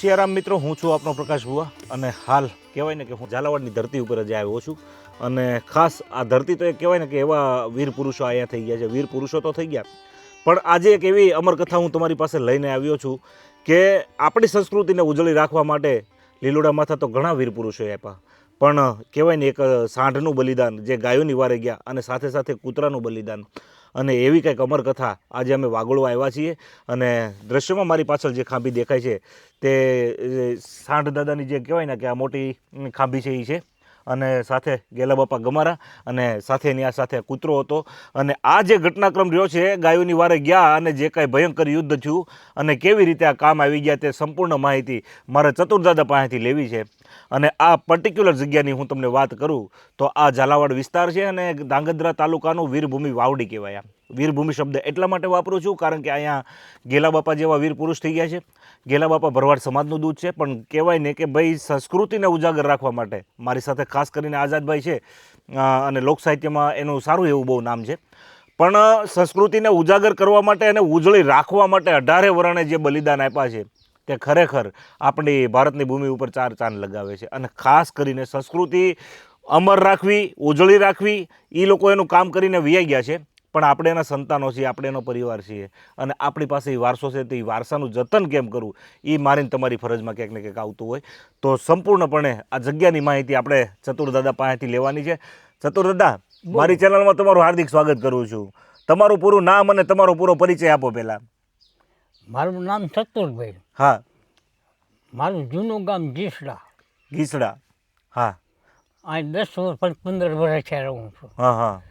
સિયારામ મિત્રો, હું છું આપનો પ્રકાશ ભુવા અને હાલ કહેવાય ને કે હું ઝાલાવાડની ધરતી ઉપર જ આવ્યો છું અને ખાસ આ ધરતી તો એ કહેવાય ને કે એવા વીર પુરુષો અહીંયા થઈ ગયા છે. વીર પુરુષો તો થઈ ગયા, પણ આજે એક એવી અમરકથા હું તમારી પાસે લઈને આવ્યો છું કે આપણી સંસ્કૃતિને ઉજળી રાખવા માટે લીલોડા માથા તો ઘણા વીર પુરુષોએ આપ્યા, પણ કહેવાય ને એક સાંઢનું બલિદાન, જે ગાયોની વારે ગયા અને સાથે સાથે કૂતરાનું બલિદાન અને એવી કંઈક અમરકથા આજે અમે વાગોળવા આવ્યા છીએ. અને દ્રશ્યમાં મારી પાછળ જે ખાંભી દેખાય છે તે સાંઢ દાદાની જે કહેવાય ને કે આ મોટી ખાંભી છે એ છે. અને સાથે ગેલા બાપા ગમારા અને સાથે એની આ સાથે કૂતરો હતો. અને આ જે ઘટનાક્રમ રહ્યો છે, ગાયોની વારે ગયા અને જે કાંઈ ભયંકર યુદ્ધ થયું અને કેવી રીતે આ કામ આવી ગયા તે સંપૂર્ણ માહિતી મારે ચતુર્દાદા પાસેથી લેવી છે. અને આ પર્ટિક્યુલર જગ્યાની હું તમને વાત કરું તો આ ઝાલાવાડ વિસ્તાર છે અને ધાંગધ્રા તાલુકાનું વીરભૂમિ વાવડી કહેવાય વીરભૂમિ શબ્દ એટલા માટે વાપરું છું, કારણ કે અહીંયા ગેલા બાપા જેવા વીર પુરુષ થઈ ગયા છે. ગેલા બાપા ભરવાડ સમાજનું દૂધ છે, પણ કહેવાય ને કે ભાઈ સંસ્કૃતિને ઉજાગર રાખવા માટે મારી સાથે ખાસ કરીને આઝાદભાઈ છે અને લોક સાહિત્યમાં એનું સારું એવું બહુ નામ છે. પણ સંસ્કૃતિને ઉજાગર કરવા માટે અને ઉજળી રાખવા માટે અઢારે વરણે જે બલિદાન આપ્યા છે, તે ખરેખર આપણી ભારતની ભૂમિ ઉપર ચાર ચાંદ લગાવે છે. અને ખાસ કરીને સંસ્કૃતિ અમર રાખવી, ઉજળી રાખવી એ લોકો એનું કામ કરીને વ્યાઈ ગયા છે. પણ આપણે એના સંતાનો છીએ આપણે એનો પરિવાર છીએ. અને આપણી પાસે એ વારસો છે તો એ વારસાનું જતન કેમ કરવું? એ મારીને તમારી ફરજમાં ક્યાંક ને ક્યાંક આવતું હોય. તો સંપૂર્ણપણે આ જગ્યાની માહિતી આપણે ચતુરદાદા પાસેથી લેવાની છે. ચતુરદાદા મારી ચેનલમાં તમારું હાર્દિક સ્વાગત કરું છું. તમારું પૂરું નામ અને તમારો પૂરો પરિચય આપો પહેલાં. મારું નામ ચતુરભાઈ હા. મારું જૂનું ગામ ગીસડા. ગીસડા. હા. અહીં દસ વર્ષ પંદર વર્ષ રહું છું. હા હા.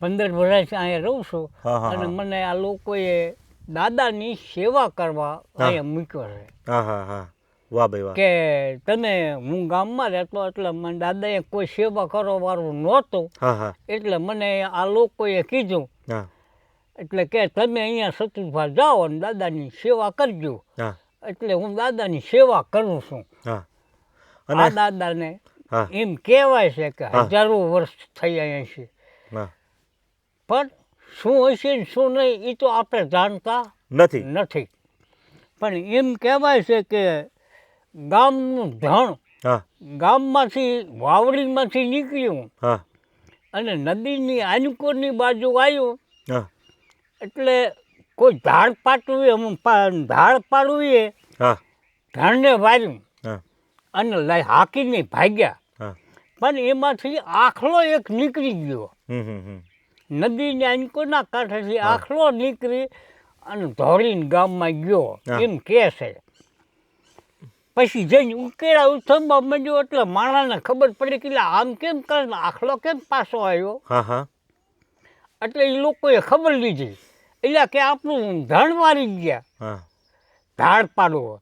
પંદર વર્ષ અહીંયા રહું છું. અને મને આ લોકોએ દાદાની સેવા કરવા અહીંયા મૂક્યો છે. વાહ ભાઈ વાહ. કે તમે હું ગામમાં રહેતો એટલે મને દાદાએ કોઈ સેવા કરવા વાળું નહોતું એટલે મને આ લોકોએ કીધું એટલે કે તમે અહીંયા સતુભા જાઓ અને દાદાની સેવા કરજો. એટલે હું દાદાની સેવા કરું છું. આ અને દાદાને એમ કહેવાય છે કે હજારો વર્ષ થઈ અહીંયા છે પણ શું હશે ને શું નહીં એ તો આપણે જાણતા નથી. નથી. પણ એમ કહેવાય છે કે ગામનું ધણ હા. ગામમાંથી વાવડીમાંથી નીકળ્યું હા. અને નદીની આનુકોની બાજુ આવ્યું હા. એટલે કોઈ ઝાડ પાટવું ઝાડ પાડવીએ ધણને વાર્યું હા. અને લઈ હાકીને ભાગ્યા. હા. પણ એમાંથી આખલો એક નીકળી ગયો. નદીની આંકોના કાંઠેથી આખલો નીકળી અને ધોળીને ગામમાં ગયો. એમ કહે છે. પછી જઈને ઉકેળા ઉથંબા માંડ્યો એટલે માણાને ખબર પડી કે આમ કેમ કરે આખલો કેમ પાછો આવ્યો? એટલે એ લોકોએ ખબર લીધી. એટલે કે આપણું ધણ મારી ગયા. હા. ધાડ પાડવો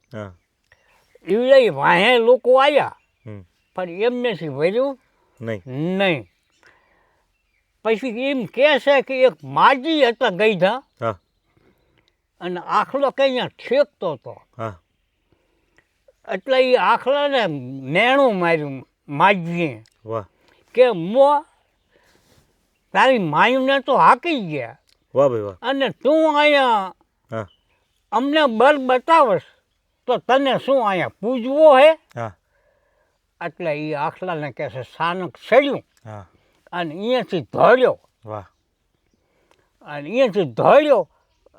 એ વાહે લોકો આવ્યા હમ. એમને એમનેથી વર્યું નહીં. નહીં. પછી એમ કહે છે કે એક માજી હતા ગઈધા હા. અને આખલો કે અહીંયા ઠેકતો હતો હા. એટલે એ આખલાને મેણું માર્યું માજીએ. કે મો તારી માયુને તો હાકી ગયા. વાહ ભાઈ વાહ. અને તું અહીંયા હા. અમને બર બતાવશ તો તને શું અહીંયા પૂજવો હે? હા. એટલે એ આખલાને કહે છે સાનક સડ્યું હા. અને અહીંયાથી ધોળ્યો. વાહ. અને અહીંયાથી ધોળ્યો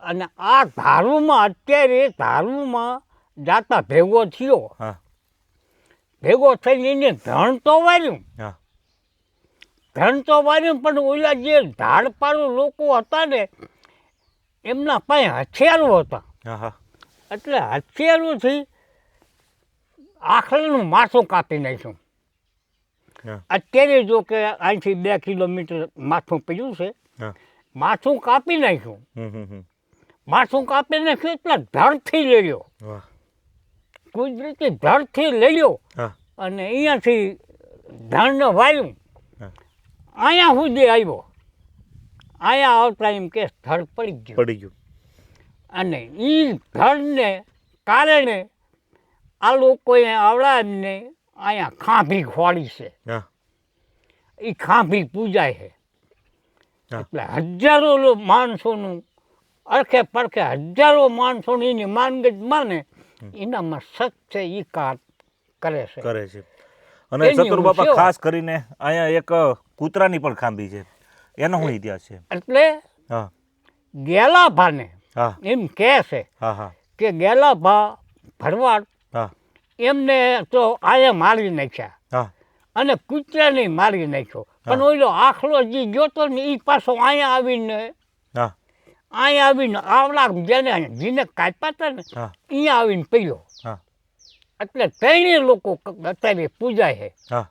અને આ ધારુમાં અત્યારે ધારુમાં જાતા ભેગો થયો. હા. ભેગો થઈને એને ધણ તો વાર્યું. હા. ધન તો વાર્યું પણ ઓલા જે ધાડપાળું લોકો હતા ને એમના પાસે હથિયારો હતા. હા હા. એટલે હથિયારોથી આખલાનું માથું કાપી નાખ્યું. અત્યારે જો કે અહીંથી બે કિલોમીટર માથું પડ્યું છે. માથું કાપી નાખ્યું. માથું કાપી નાખ્યું એટલે ધડથી લઈ લ્યો. કુદરતી ધડથી લઈ લ્યો. અને અહીંયાથી ધણને વાયું. અહીંયા સુધી આવ્યો. અહીંયા આવતા એમ કે ધડ પડી ગયું. પડી ગયું. અને એ ધડને કારણે આ લોકોએ આવડા એમને અહીંયા ખાંભી ખોળી છે. એ ખાંભી પૂજાય છે. એટલે હજારો માણસોનું અરખે પરખે હજારો માણસો એની માનગત માને એનામાં સત છે એ કાર કરે છે. કરે છે. અને ચતુર બાપા ખાસ કરીને અહીંયા એક કૂતરાની પણ ખાંભી છે. એનો હું ઇતિહાસ છે. એટલે હા. ગેલા ભાને એમ કહે છે કે ગેલા ભા ભરવાડ એમને તો આયા મારી નાખ્યા. અને કૂતરાને મારી નાખ્યો. પણ ઓલો આખલો જે જોતો ને એ પાછો અહીંયા આવીને અહીંયા આવીને આવડા જેને જેને કાપ્યા હતા ને અહીંયા આવીને પડ્યો એટલે ત્રણેય લોકો અત્યારે પૂજા છે. હા.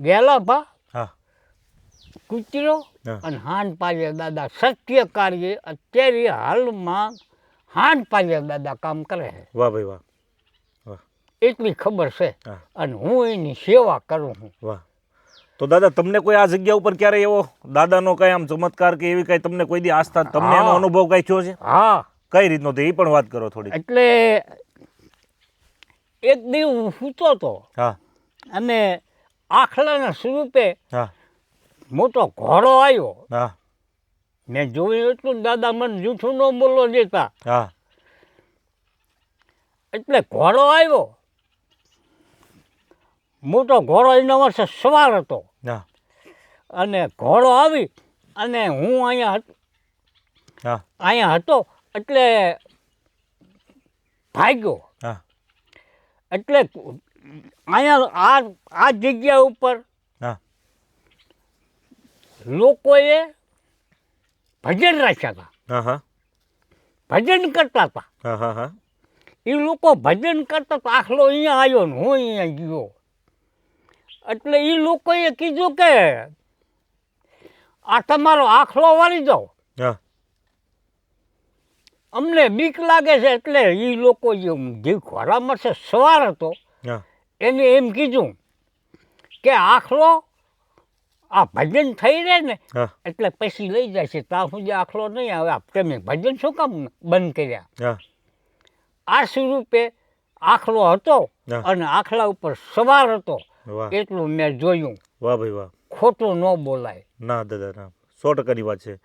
ગેલા બા કૂતરો અને હાન પાડ્યા દાદા. સત્ય કાર્ય અત્યારે હાલમાં હાન પાડ્યા દાદા કામ કરે છે. વાહ ભાઈ વાહ. એટલી ખબર છે અને હું એની સેવા કરું છું. વાહ. તો દાદા તમને કોઈ આ જગ્યા ઉપર ક્યારે એવો દાદાનો કઈ આમ ચમત્કાર કે એવી કઈ તમને કોઈ દી આસ્થા તમને એનો અનુભવ કઈ થયો છે? હા. કઈ રીતનો તે એ પણ વાત કરો થોડી એટલે એક દી હું સૂતો હતો હા. અને આખલાના સ્વરૂપે હા. મોટો ઘોડો આવ્યો. હા. મેં જોયું એટલું દાદા મને જૂઠું ન બોલો દેતા. હા. એટલે ઘોડો આવ્યો. મોટો ઘોડો એના વર્ષે સવાર હતો. હા. અને ઘોડો આવી અને હું અહીંયા હા. અહીંયા હતો એટલે ભાગ્યો. હા. એટલે અહીંયા આ આ જગ્યા ઉપર હા. લોકોએ ભજન રાખ્યા હતા. હા હા. ભજન કરતા હતા. હા હા હા. એ લોકો ભજન કરતા હતા. આખલો અહીંયા આવ્યો ને હું અહીંયા ગયો. એટલે એ લોકોએ કીધું કે આ તમારો આખલો વાળી જાઓ અમને બીક લાગે છે એટલે એ લોકો જે ઘોડામાં છે સવાર હતો એને એમ કીધું કે આખલો આ ભજન થઈ રહે ને એટલે પછી લઈ જાય છે. ત્યાં સુધી આખલો નહીં આવે. તમે ભજન શું કામ બંધ કર્યા? આ સ્વરૂપે આખલો હતો અને આખલા ઉપર સવાર હતો. એટલું મેં જોયું. વાહ ભાઈ વાહ. ખોટું ન બોલાય. ના દાદા ના. સો ટકાની વાત છે.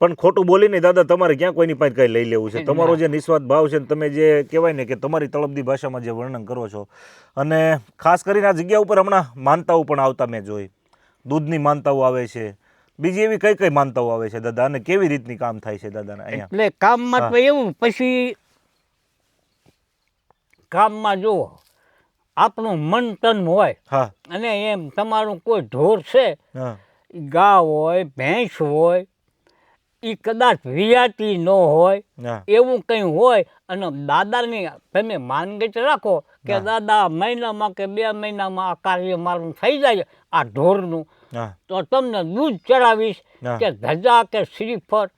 પણ ખોટું બોલી નહીં દાદા તમારે ક્યાં કોઈની પાસે કઈ લઈ લેવું છે? તમારો જે નિસ્વાર્થ ભાવ છે ને તમે જે કહેવાય ને કે તમારી તળપદી ભાષામાં જે વર્ણન કરો છો અને ખાસ કરીને આ જગ્યા ઉપર હમણાં માનતાઓ પણ આવતા મેં જોઈ. દૂધની માનતાઓ આવે છે. બીજી એવી કઈ કઈ માનતાઓ આવે છે દાદા? અને કેવી રીતની કામ થાય છે દાદા અહીંયા? એટલે કામમાં તો એવું પછી કામમાં જુઓ. આપણું મન તન હોય. અને એમ તમારું કોઈ ઢોર છે ગા હોય ભેંસ હોય એ કદાચ વિયાતી ન હોય એવું કંઈ હોય અને દાદાની તમે માનગત રાખો કે દાદા મહિનામાં કે બે મહિનામાં આ કાર્ય મારું થઈ જાય આ ઢોરનું તો તમને દૂધ ચડાવીશ કે ધજા કે શ્રીફળ.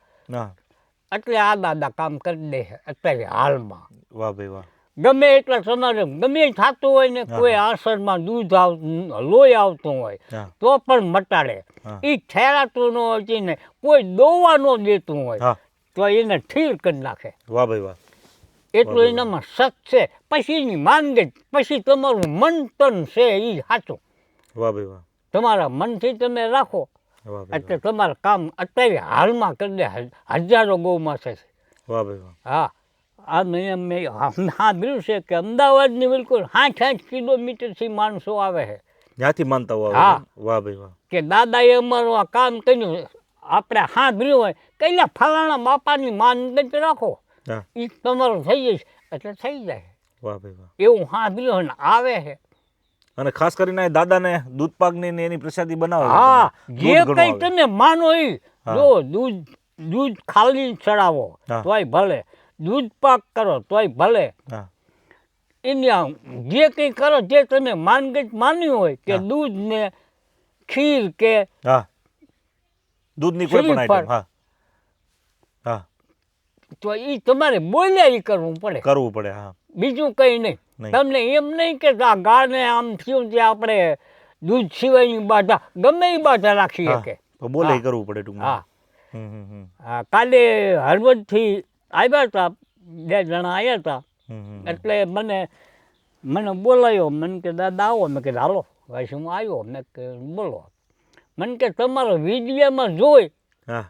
એટલે આ દાદા કામ કરી દે અત્યારે હાલમાં. વાહ ભાઈ વાહ. ગમે એટલા તમારે ગમે થતું હોય ને કોઈ આસરમાં દૂધ આવ લોહી આવતું હોય તો પણ મટાડે. એ ઠેરાતું ન હોય ને કોઈ દોવા ન દેતું હોય તો એને ઠીર કરી નાખે. વાહ ભાઈ વાહ. એટલું એનામાં સત છે. પછી એની માંગે પછી તમારું મન તન છે એ સાચું વાહ ભાઈ વાહ. તમારા મનથી તમે રાખો. એટલે તમારું કામ અત્યારે હાલમાં કરી દે હજારો ગૌ માસે છે. વાહ ભાઈ વાહ. હા. આ મેં મેં સાંભળ્યું છે કે અમદાવાદની બિલકુલ સાઠ આઠ કિલોમીટરથી માણસો આવે છે. ત્યાંથી માનતા હોય? વાહ ભાઈ વાહ. કે દાદાએ અમારું આ કામ કર્યું આપણે સાંભળ્યું હોય કઈલા ફલાણા બાપાની માનગત રાખો. એ તમારું થઈ જઈશ એટલે થઈ જાય. વાહ ભાઈ વાહ. એવું સાંભળ્યું હોય ને આવે છે. અને ખાસ કરીને દાદાને દૂધ પાકની ને એની પ્રસાદી બનાવે હા જે કંઈ તમે માનો એ જો દૂધ દૂધ ખાલી ચડાવો. તોય ભલે. દૂધ પાક કરો તોય ભલે. હા. જે કંઈ કરો જે તમે માનગત માન્યું હોય કે દૂધ ને ખીર કે દૂધની કોઈ પણ આઈટમ હા. હા. તો એ તમારે બોલ્યા એ કરવું પડે. કરવું પડે હા. બીજું કંઈ નહીં. તમને એમ નહીં કે આ ગાને આમ થયું કે આપણે દૂધ સિવાયની બાધા ગમે એ બાધા રાખી શકે. તો બોલે કરવું પડે ટૂંકમાં. હા. હા, કાલે હળવદથી આવ્યા હતા બે જણા આવ્યા હતા. એટલે મને મને બોલાયો મને કે દાદા આવો. મેં કીધું હાલો. પછી હું આવ્યો? મેં કે બોલો. મને કે તમારો વિડીયામાં જોઈ. હા.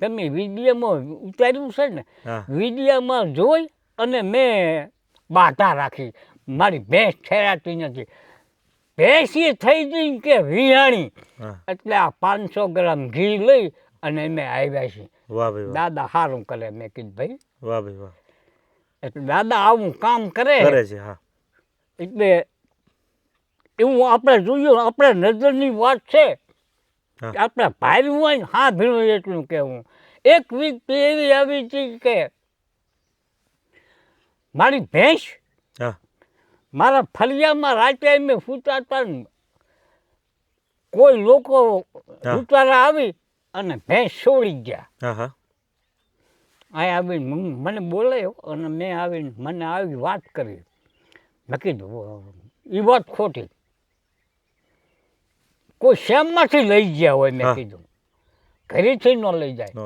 તમે વિડીયામાં ઉતાર્યું છે ને? વિડીયામાં જોઈ અને મેં બાધા રાખી. મારી ભેંસ ઠેરાતી નથી. ભેંસ એ થઈ ગઈ કે વિહાણી. એટલે આ પાંચસો ગ્રામ ઘી લઈ અને અમે આવ્યા છીએ. વાહ ભાઈ દાદા સારું કરે મેં કીધું ભાઈ. વાહ ભાઈ વાહ. એટલે દાદા આવું કામ કરે. કરે છે હા. એટલે એવું આપણે જોયું આપણે નજરની વાત છે. આપણે ભાઈ હોય ને હા ભીણું એટલું કહેવું. એક વીક તો એવી આવી હતી કે મારી ભેંસ મારા ફળિયામાં રાતે અમે સૂતાતા ને કોઈ લોકો. ઉતારા આવી અને ભેંસ છોડી ગયા. અહીં આવીને મને બોલાયો અને મેં આવીને મને આવી વાત કરી. મેં કીધું એ વાત ખોટી. કોઈ શેમમાંથી લઈ ગયા હોય મેં કીધું. ઘરેથી ન લઈ જાય. ન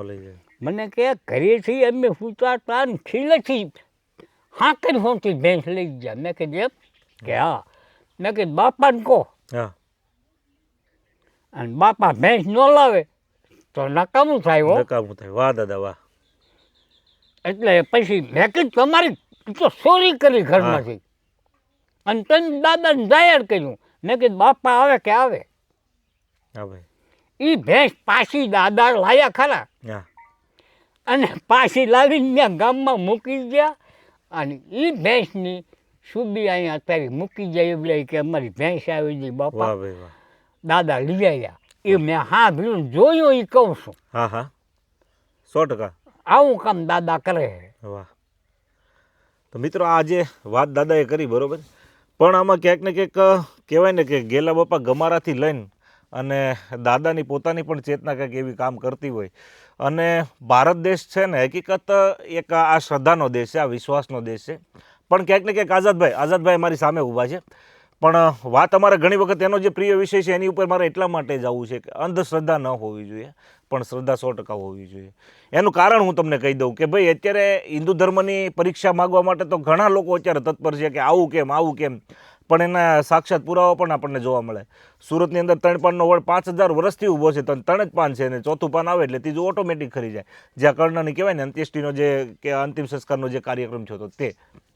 મને કે ઘરેથી અમે સૂતાતા ને ખીલેથી હાંકર ફોનથી ભેંસ લઈ ગયા. મેં કીધું એમ? કે હા. મેં કીધું બાપાને કહો. અને બાપા ભેંસ ન લાવે. તો નકામું થાય હો. નકામું થાય. વાહ દાદા વાહ. એટલે પછી મેં કીધું તમારી તો ચોરી કરી ઘરમાંથી. અને તને દાદાને જાહેર કર્યું. મેં કીધું બાપા આવે કે આવે? આવે. એ ભેંસ પાછી દાદા લાયા ખરા. અને પાછી લાવીને ત્યાં ગામમાં મૂકી ગયા. અને એ ભેંસની સુબી અહીંયા અત્યારે મૂકી જાય એટલે કે અમારી ભેંસ આવી ગઈ બાપા. દાદા લઈ આવ્યા. એ મેં હા ભીડું જોયું એ કહું છું. હા હા. સો ટકા. આવું કામ દાદા કરે વાહ. તો મિત્રો આ જે વાત દાદાએ કરી બરોબર? પણ આમાં ક્યાંક ને ક્યાંક કહેવાય ને કે ગેલા બાપા ગમારાથી લઈને અને દાદાની પોતાની પણ ચેતના કંઈક એવી કામ કરતી હોય. અને ભારત દેશ છે ને હકીકત એક આ આ શ્રદ્ધાનો દેશ છે આ વિશ્વાસનો દેશ છે. પણ ક્યાંક ને ક્યાંક આઝાદભાઈ આઝાદભાઈ મારી સામે ઊભા છે. પણ વાત અમારે ઘણી વખત એનો જે પ્રિય વિષય છે, એની ઉપર મારે એટલા માટે જ આવવું છે કે અંધશ્રદ્ધા ન હોવી જોઈએ, પણ શ્રદ્ધા સો ટકા હોવી જોઈએ. એનું કારણ હું તમને કહી દઉં કે ભાઈ, અત્યારે હિન્દુ ધર્મની પરીક્ષા માગવા માટે તો ઘણા લોકો અત્યારે તત્પર છે કે આવું કેમ આવું કેમ, પણ એના સાક્ષાત પુરાવા પણ આપણને જોવા મળે. સુરતની અંદર ત્રણ પાનનો વડ પાંચ હજાર વર્ષથી ઊભો છે તો ત્રણ જ પાન છે અને ચોથું પાન આવે એટલે ત્રીજું ઓટોમેટિક ખરી જાય. જ્યાં કર્ણની કહેવાય ને અંત્યેષ્ટિનો જે, કે અંતિમ સંસ્કારનો જે કાર્યક્રમ છે તો તે.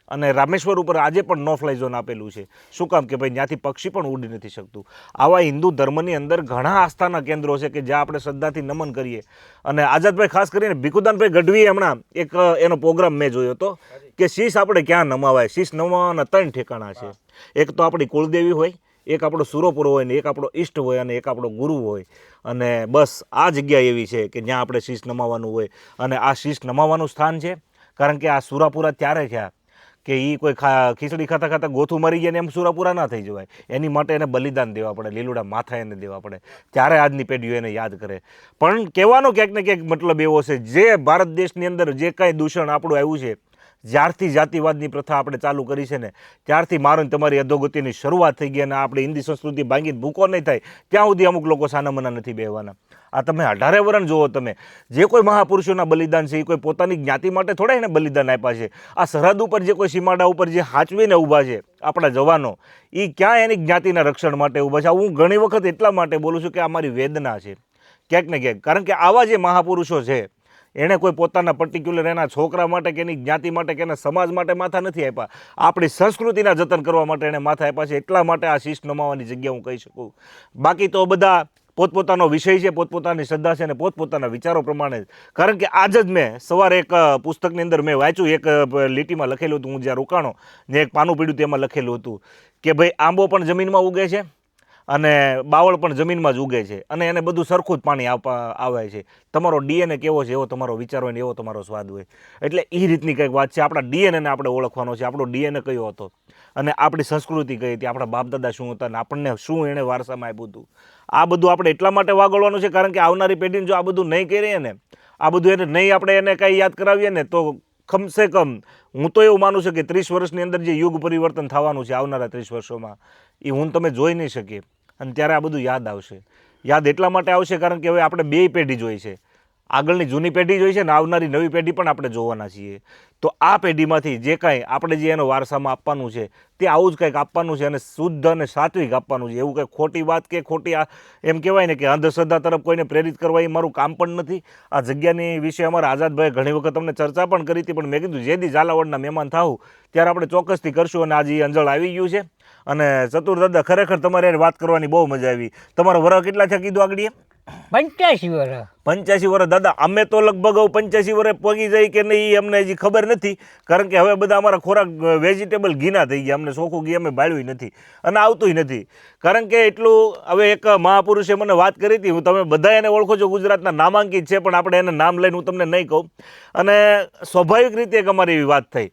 અને રામેશ્વર ઉપર આજે પણ નો ફ્લાય ઝોન આપેલું છે. શું કામ કે ભાઈ ત્યાંથી પક્ષી પણ ઉડી નથી શકતું? આવા હિન્દુ ધર્મની અંદર ઘણા આસ્થાના કેન્દ્રો છે કે જ્યાં આપણે શ્રદ્ધાથી નમન કરીએ. અને આઝાદભાઈ ખાસ કરીને ભીખુદાનભાઈ ગઢવીએ હમણાં એક, એનો પ્રોગ્રામ મેં જોયો હતો કે શીશ આપણે ક્યાં નમાવાય? શીશ નમાવાના ત્રણ ઠેકાણા છે. એક તો આપણી કુળદેવી હોય, એક આપણો સુરોપુરો હોય ને એક આપણો ઈષ્ટ હોય અને એક આપણો ગુરુ હોય. અને બસ આ જગ્યા એવી છે કે જ્યાં આપણે શીશ નમાવાનું હોય. અને આ શીશ નમાવાનું સ્થાન છે. કારણ કે આ સુરાપુરા ત્યારે થયા. કે એ કોઈ ખા, ખીચડી ખાતા ખાતા ગોથું મરી ગયા ને એમ સુરાપુરા ના થઈ જવાય. એની માટે એને બલિદાન દેવા પડે, લીલુડા માથા એને દેવા પડે. ત્યારે આજની પેઢીઓ એને યાદ કરે. પણ કહેવાનો ક્યાંક ને ક્યાંક મતલબ એવો છે, જે ભારત દેશની અંદર જે કાંઈ દૂષણ આપણું આવ્યું છે, જ્યારથી જાતિવાદની પ્રથા આપણે ચાલુ કરી છે ને, ત્યારથી મારો તમારી અધોગતિની શરૂઆત થઈ ગઈ અને આપણે હિન્દી સંસ્કૃતિ ભાંગીને ભૂકો નહીં થાય, ત્યાં સુધી અમુક લોકો સાનામના નથી બેહવાના. આ તમે અઢારે વરણ જુઓ તમે. જે કોઈ મહાપુરુષોના બલિદાન છે, એ કોઈ પોતાની જ્ઞાતિ માટે થોડા એને બલિદાન આપ્યા છે. આ સરહદ ઉપર જે કોઈ સીમાડા ઉપર જે હાંચવીને ઊભા છે, આપણા જવાનો એ ક્યાં એની જ્ઞાતિના રક્ષણ માટે ઊભા છે? હું ઘણી વખત એટલા માટે બોલું છું કે આ મારી વેદના છે. ક્યાંક ને ક્યાંક. કારણ કે આવા જે મહાપુરુષો છે એણે કોઈ પોતાના પર્ટિક્યુલર એના છોકરા માટે કે એની જ્ઞાતિ માટે કે એના સમાજ માટે માથા નથી આપ્યા. આપણી સંસ્કૃતિના જતન કરવા માટે એણે માથા આપ્યા છે. એટલા માટે આ શીશ નમાવાની જગ્યા હું કહી શકું. બાકી તો બધા પોતપોતાનો વિષય છે, પોતપોતાની શ્રદ્ધા છે અને પોતપોતાના વિચારો પ્રમાણે. કારણ કે આજ જ મેં સવારે એક પુસ્તકની અંદર મેં વાંચ્યું, એક લીટીમાં લખેલું હતું, હું જ્યાં રોકાણો ને એક પાનું પીડ્યું તેમાં લખેલું હતું કે ભાઈ આંબો પણ જમીનમાં ઉગે છે અને બાવળ પણ જમીનમાં જ ઉગે છે. અને એને બધું સરખું જ પાણી આપવા, આવે છે. તમારો ડીએનએ કેવો છે એવો તમારો વિચાર હોય ને એવો તમારો સ્વાદ હોય. એટલે એ રીતની કંઈક વાત છે. આપણા ડીએનએને આપણે ઓળખવાનો છે. આપણો ડીએનએ કયો હતો? અને આપણી સંસ્કૃતિ કઈ હતી? આપણા બાપદાદા શું હતા? અને આપણને શું એણે વારસામાં આપ્યું હતું? આ બધું આપણે એટલા માટે વાગળવાનું છે કારણ કે આવનારી પેઢીને જો આ બધું નહીં કરીએ ને, આ બધું એને નહીં આપણે એને કંઈ યાદ કરાવીએ ને, તો કમસે કમ હું તો એવું માનું છું કે ત્રીસ વર્ષની અંદર જે યુગ પરિવર્તન થવાનું છે આવનારા ત્રીસ વર્ષોમાં એ હું તમે જોઈ નહીં શકીએ. અને ત્યારે આ બધું યાદ આવશે. યાદ એટલા માટે આવશે કારણ કે હવે આપણે બે પેઢી જોઈ છે. આગળની જૂની પેઢી જોઈ છે ને આવનારી નવી પેઢી પણ આપણે જોવાના છીએ. તો આ પેઢીમાંથી જે કાંઈ આપણે જે એનો વારસામાં આપવાનું છે, તે આવું જ કંઈક આપવાનું છે અને શુદ્ધ અને સાત્વિક આપવાનું છે. એવું કંઈ ખોટી વાત કે ખોટી આ એમ કહેવાય ને કે અંધશ્રદ્ધા તરફ કોઈને પ્રેરિત કરવા એ મારું કામ પણ નથી. આ જગ્યાની વિશે અમારા આઝાદભાઈ ઘણી વખત અમને ચર્ચા પણ કરી હતી, પણ મેં કીધું જે દી ઝાલાવાડના મહેમાન થાવું ત્યારે આપણે ચોક્કસથી કરશું. અને આજે અંજળ આવી ગયું છે. અને ચતુર દાદા ખરેખર તમારે વાત કરવાની બહુ મજા આવી. તમારો વરહ કેટલા છે કીધું આગળ પંચ્યાસી વર્ષ પંચ્યાસી વર્ષ દાદા અમે તો લગભગ પંચ્યાસી વર્ષ પગી જાય કે નહીં એ અમને હજી ખબર નથી. કારણ કે હવે બધા અમારા ખોરાક વેજીટેબલ ઘીના થઈ ગયા. અમને ચોખ્ખું ઘી અમે બાળ્યું નથી અને આવતુંય નથી. કારણ કે એટલું હવે એક મહાપુરુષે મને વાત કરી હતી. હું તમે બધા એને ઓળખો છો ગુજરાતના નામાંકિત છે પણ આપણે એને નામ લઈને હું તમને નહીં કહું. અને સ્વાભાવિક રીતે એક અમારી એવી વાત થઈ.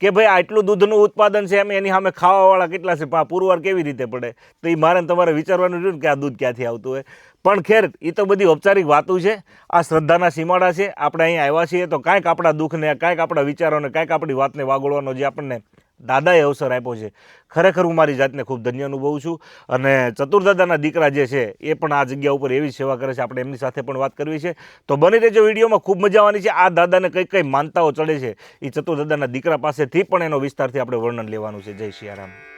કે ભાઈ આટલું દૂધનું ઉત્પાદન છે એમ એની સામે ખાવાવાળા કેટલા છે? પા પુરવાર કેવી રીતે પડે? તો એ મારે તમારે વિચારવાનું રહ્યું કે આ દૂધ ક્યાંથી આવતું હોય. પણ ખેર એ તો બધી ઔપચારિક વાતો છે. આ શ્રદ્ધાના સીમાડા છે. આપણે અહીં આવ્યા છીએ તો કાંઈક આપણા દુઃખને, કાંઈક આપણા વિચારોને, કાંઈક આપણી વાતને વાગોળવાનો જે આપણને દાદાએ અવસર આપ્યો છે. ખરેખર હું મારી જાતને ખૂબ ધન્ય અનુભવું છું અને ચતુર્દાદાના દીકરા જે છે, એ પણ આ જગ્યા ઉપર એવી સેવા કરે છે. આપણે એમની સાથે પણ વાત કરવી છે. તો બની રહેજો વિડીયોમાં ખૂબ મજા આવવાની છે. આ દાદાને કઈ કઈ માનતાઓ ચડે છે એ ચતુર્દાદાના દીકરા પાસેથી પણ એનો વિસ્તારથી આપણે વર્ણન લેવાનું છે. જય સિયારામ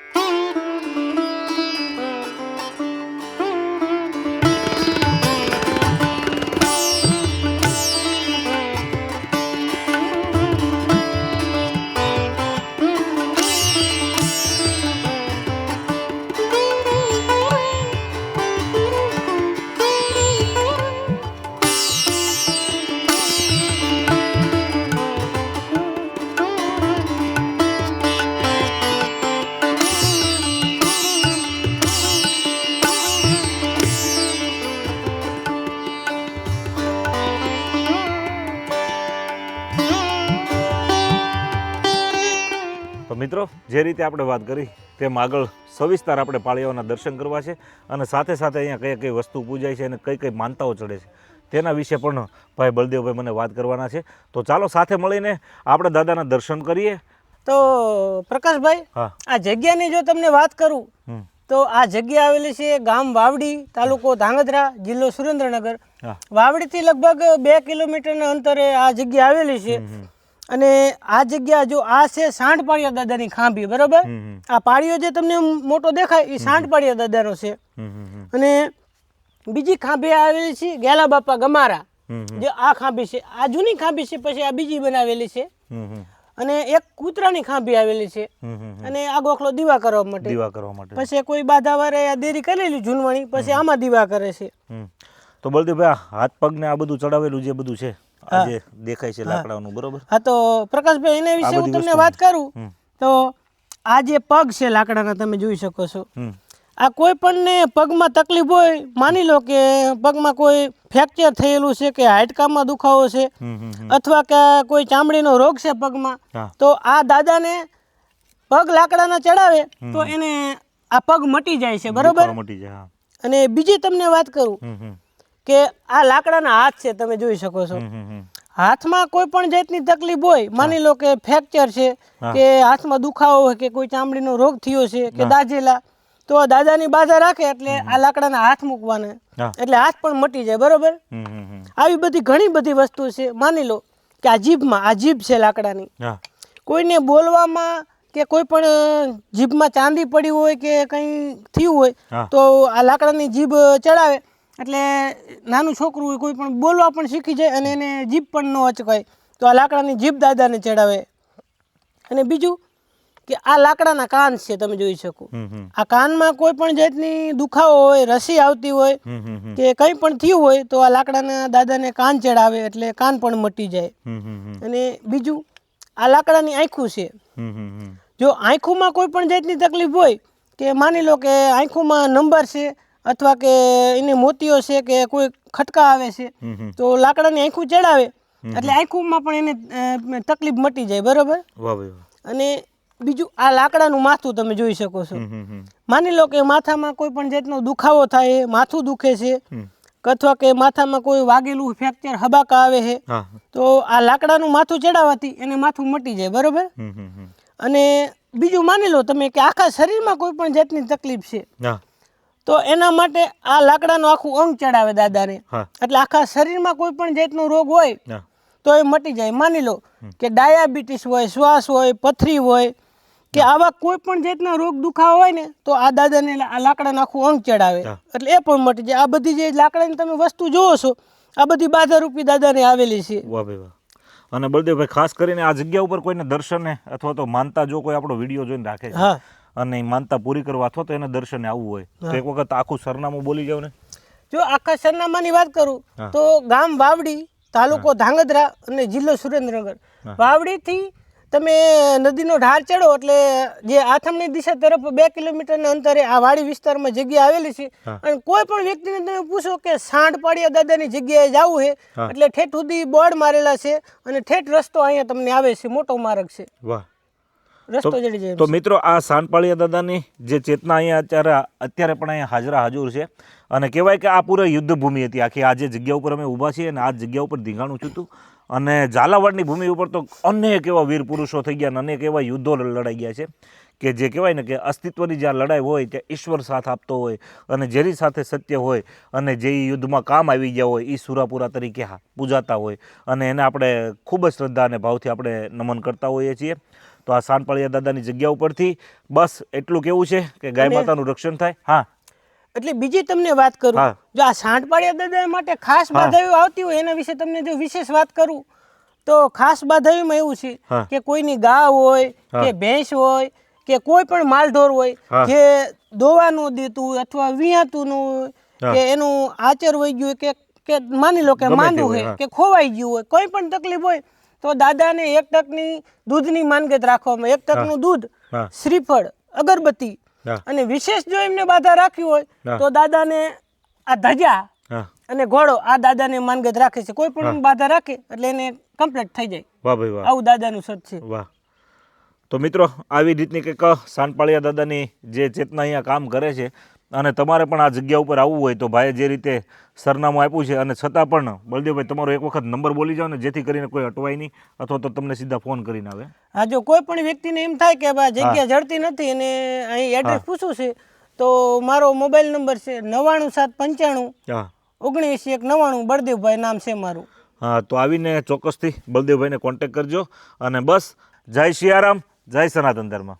જે રીતે આપણે વાત કરી તેમ આગળ સવિસ્તાર આપણે પાળીયાઓના દર્શન કરવા છે અને સાથે સાથે અહીંયા કઈ કઈ વસ્તુ પૂજાય છે અને કઈ કઈ માનતાઓ ચડે છે તેના વિશે પણ ભાઈ બળદેવભાઈ મને વાત કરવાના છે. તો ચાલો સાથે મળીને આપણે દાદાના દર્શન કરીએ. તો પ્રકાશભાઈ આ જગ્યાની જો તમને વાત કરું તો આ જગ્યા આવેલી છે ગામ વાવડી તાલુકો ધાંગધ્રા જિલ્લો સુરેન્દ્રનગર. વાવડીથી લગભગ બે કિલોમીટરના અંતરે આ જગ્યા આવેલી છે. અને આ જગ્યા જો આ છે સાંઠપાળિયા દાદાની ખાંભી બરોબર? આ પાળીઓ જે તમને મોટો દેખાય એ સાંઠપાળિયા દાદાનો છે. અને બીજી ખાંભી આવેલી છે ગેલા બાપા ગમારા. જે આ ખાંભી છે આ જૂની ખાંભી છે પછી આ બીજી બનાવેલી છે. અને એક કૂતરાની ખાંભી આવેલી છે. અને આ ગોખલો દીવા કરવા માટે. દીવા કરવા માટે. પછી કોઈ બાધાવારે આ દેરી કરેલી જૂનવાણી પછી આમાં દીવા કરે છે. તો બળદેવભાઈ ભાઈ હાથ પગને આ બધું ચડાવેલું જે બધું છે આ જે દેખાય છે લાકડાનું બરોબર? હા તો પ્રકાશભાઈ એના વિશે હું તમને વાત કરું? તો આ જે પગ છે લાકડાના તમે જોઈ શકો છો. આ કોઈ પણને પગમાં તકલીફ હોય માની લો કે પગમાં કોઈ ફ્રેક્ચર થયેલું છે કે હાડકામાં દુખાવો છે અથવા કે કોઈ ચામડીનો રોગ છે પગમાં તો આ દાદાને પગ લાકડાના ચડાવે તો એને આ પગ મટી જાય છે બરોબર? મટી જાય અને બીજી તમને વાત કરું. કે આ લાકડાના હાથ છે તમે જોઈ શકો છો. હાથમાં કોઈ પણ જાતની તકલીફ હોય માની લો કે ફ્રેક્ચર છે કે હાથમાં દુખાવો હોય કે કોઈ ચામડીનો રોગ થયો છે કે દાજેલા તો દાદાની બાજા રાખે એટલે આ લાકડાના હાથ મૂકવાના. એટલે હાથ પણ મટી જાય બરોબર? આવી બધી ઘણી બધી વસ્તુ છે માની લો કે આ જીભમાં આ જીભ છે લાકડાની. કોઈને બોલવામાં કે કોઈ પણ જીભમાં ચાંદી પડી હોય કે કંઈ થયું હોય તો આ લાકડાની જીભ ચડાવે. એટલે નાનું છોકરું હોય કોઈ પણ બોલવા પણ શીખી જાય અને એને જીભ પણ ન અચકાય. તો આ લાકડાની જીભ દાદાને ચડાવે. અને બીજું કે આ લાકડાના કાન છે તમે જોઈ શકો. આ કાનમાં કોઈ પણ જાતની દુખાવો હોય રસી આવતી હોય કે કંઈ પણ થયું હોય તો આ લાકડાના દાદાને કાન ચડાવે એટલે કાન પણ મટી જાય. અને બીજું આ લાકડાની આંખું છે. જો આંખોમાં કોઈ પણ જાતની તકલીફ હોય કે માની લો કે આંખોમાં નંબર છે અથવા કે એને મોતીઓ છે કે કોઈ ખટકા આવે છે તો લાકડાની આંખું ચડાવે. એટલે આંખુંમાં પણ એને તકલીફ મટી જાય બરોબર? અને બીજું આ લાકડાનું માથું તમે જોઈ શકો છો. માની લો કે માથામાં કોઈ પણ જાતનો દુખાવો થાય માથું દુખે છે અથવા કે માથામાં કોઈ વાગેલું ફ્રેક્ચર હબાકા આવે છે તો આ લાકડાનું માથું ચડાવવાથી એને માથું મટી જાય બરોબર? અને બીજું માની લો તમે કે આખા શરીરમાં કોઈ પણ જાતની તકલીફ છે તો એના માટે આ લાકડાનું આખું અંગ ચડાવે દાદાને. એટલે આખા શરીરમાં કોઈ પણ જાતનો રોગ હોય તો એ મટી જાય. માની લો કે ડાયાબિટીસ હોય શ્વાસ હોય પથરી હોય કે આવા કોઈ પણ જાતના રોગ દુખાવા હોય ને તો આ દાદાને આ લાકડાનું આખું અંગ ચડાવે. એટલે એ પણ મટી જાય. આ બધી જે લાકડાની તમે વસ્તુ જોવો છો આ બધી બાધારૂપી દાદાને આવેલી છે. વાહ ભાઈ વાહ. અને બળદેવભાઈ ખાસ કરીને આ જગ્યા ઉપર કોઈને દર્શને અથવા તો માનતા જો કોઈ આપણો વીડિયો જોઈને રાખે હા. અને માનતા પૂરી કરવા અથવા તો એને દર્શને આવવું હોય. તો એક વખત આખું સરનામું બોલી જાવ ને. જો આખા સરનામાની વાત કરું તો ગામ વાવડી તાલુકો ધાંગધ્રા અને જિલ્લો સુરેન્દ્રનગર. વાવડીથી તમે નદીનો ઢાળ ચડો એટલે જે આથમની દિશા તરફ બે કિલોમીટરના અંતરે આ વાડી વિસ્તારમાં જગ્યા આવેલી છે. અને કોઈ પણ વ્યક્તિને તમે પૂછો કે સાંઠ પાડિયા દાદાની જગ્યાએ જવું છે એટલે ઠેઠ સુધી બોર્ડ મારેલા છે અને ઠેઠ રસ્તો અહીંયા તમને આવે છે મોટો માર્ગ છે. વાહ. રસ્તો તો- જડી જાય તો મિત્રો આ સાનપાળિયા દાદાની જે ચેતના અહીંયા અત્યારે અત્યારે પણ અહીંયા હાજરા હાજર છે. અને કહેવાય કે આ પૂરા યુદ્ધ ભૂમિ હતી. આખી આ જે જગ્યા ઉપર અમે ઊભા છીએ અને આ જગ્યા ઉપર ધીંગાણું છું અને ઝાલાવાડની ભૂમિ ઉપર તો અનેક એવા વીર પુરુષો થઈ ગયા અને અનેક એવા યુદ્ધો લડાઈ ગયા છે. કે જે કહેવાય ને કે અસ્તિત્વની જ્યાં લડાઈ હોય ત્યાં ઈશ્વર સાથ આપતો હોય અને જેની સાથે સત્ય હોય અને જે યુદ્ધમાં કામ આવી ગયા હોય એ સુરાપુરા તરીકે પૂજાતા હોય. અને એને આપણે ખૂબ જ શ્રદ્ધા અને ભાવથી આપણે નમન કરતા હોઈએ છીએ. તો આ સાનપાળિયા દાદાની જગ્યા ઉપરથી બસ એટલું કેવું છે કે ગાય માતાનું રક્ષણ થાય. હા. એટલે બીજી તમને વાત કરું. જો આ સાંઠપાળિયા દાદા માટે ખાસ હા. આવતી હોય એના વિશે તમને જો વિશેષ વાત કરું તો ખાસ બાધાઓમાં એવું છે કે કોઈની ગા હોય કે ભેંસ હોય કે કોઈ પણ માલઢોર હોય. જે દોવા ન દેતું અથવા વિયાતું નું હોય કે એનું આચર વહી ગયું હોય કે કે માની લો કે માંદું હોય કે ખોવાઈ ગયું હોય કોઈ પણ તકલીફ હોય તો દાદાને એક ટકની દૂધની માનગત રાખવામાં એક ટકનું દૂધ શ્રીફળ અગરબત્તી અને વિશેષ જો એમને બાધા રાખી હોય તો દાદાને આ ધજા અને ઘોડો આ દાદાને માનગત રાખે છે. કોઈ પણ બાધા રાખે એટલે એને કમ્પ્લીટ થઈ જાય. વાહ ભાઈ વાહ. આવું દાદાનું સત છે. વાહ. તો મિત્રો આવી રીતની કંઈક સાનપાળિયા દાદાની જે ચેતના અહીંયા કામ કરે છે અને તમારે પણ આ જગ્યા ઉપર આવવું હોય તો ભાઈ જે રીતે સરનામું આપ્યું છે અને છતાં પણ બળદેવભાઈ તમારો એક વખત નંબર બોલી જાઓ ને જેથી કરીને કોઈ અટવાય નહીં અથવા તો તમને સીધા ફોન કરીને આવે. હા જો કોઈ પણ વ્યક્તિને એમ થાય કે ભાઈ જગ્યા જડતી નથી અને અહીં એડ્રેસ પૂછવું છે તો મારો મોબાઈલ નંબર છે નવ્વાણું સાત પંચાણું હા. ઓગણીસી એક નવ્વાણું બળદેવભાઈ નામ છે મારું. હા તો આવીને ચોક્કસથી બળદેવભાઈને કોન્ટેક કરજો અને બસ જય શિયારામ જય સનાતન ધર્મ.